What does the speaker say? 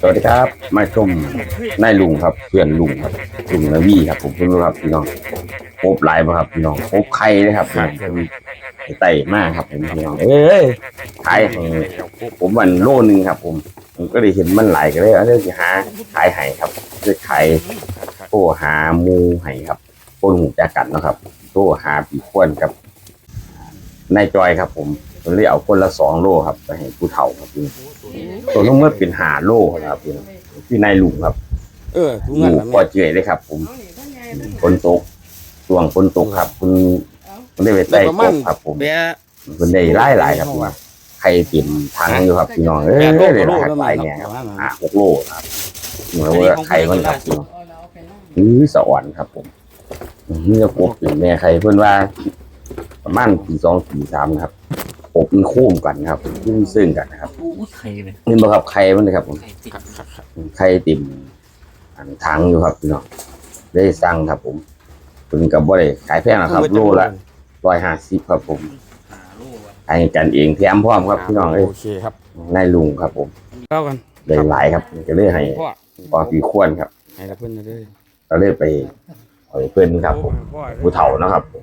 สวัสดีครับ มาชมนายลุงครับเพื่อนลุงครับลุงนาวีครับ ผมเพื่อนครับพี่น้องพบหลายบ่ครับพี่น้องพบไข่เลยครับมาไต่มากครับผมพี่น้องเอ้ยขายผมวันโลนึงครับ ผม ผมก็ได้เห็นมันหลายก็เลยเอาเรื่องหาขายให้ครับจะขายโตหาหมูให้ครับคนหูจักกันนะครับโตหาปีควนครับนายจอยครับ ผม ผมเลยเอาคนละสองโลครับไปให้ผู้เฒ่าครับพี่ตัวทั้งหมดเป็นหาโลนะครับพี่น้องพี่นายลุงครับ เออทุกหงานมูแล้วปอเจือยเลยครับ ผมฝนตกช่วงฝนตกครับคุณคุณได้ไปใส่กบครับ ผมแบะ คุณได้ไล่หลายครับว่าใครเต็มถังอยู่ครับพี่น้องเอ้ยแบะโลได้กหโลลายแล้วหมัลายนเนี่ยครับคห้ารับหกโลครับเหมือนว่าใครมันครับพี่น้องอือสะอ่อนครับผมนี่จะกบเป็นแม่ใครเพื่อนว่า ประมาณปีสองปีสามนะครับกบ มันโค้มกันครับซึ่งซึ่งกันนะครับอู้ไข่เลยนี่บ่ครับใครมันเลยครับผมไข่ติดครับครับครับไข่ติ่มอันถังอยู่ครับพี่น้องได้สั่งครับ ผมเป็นกับบ่ได้ขายแพงนะครับโลละร้อยห้าสิบครับผมหาลูกอะให้กันเองแถมพร้อมครับพี่น้องเอ้ยโอเคครับนายลุงครับ ผมเล่ากันได้หลายครับก็เลยให้พ่อพอปีควรครับให้ละเพิ่นเลยก็เลยไปเอาไปเพิ่นครับ ผมผู้เฒ่าเนาะครับผม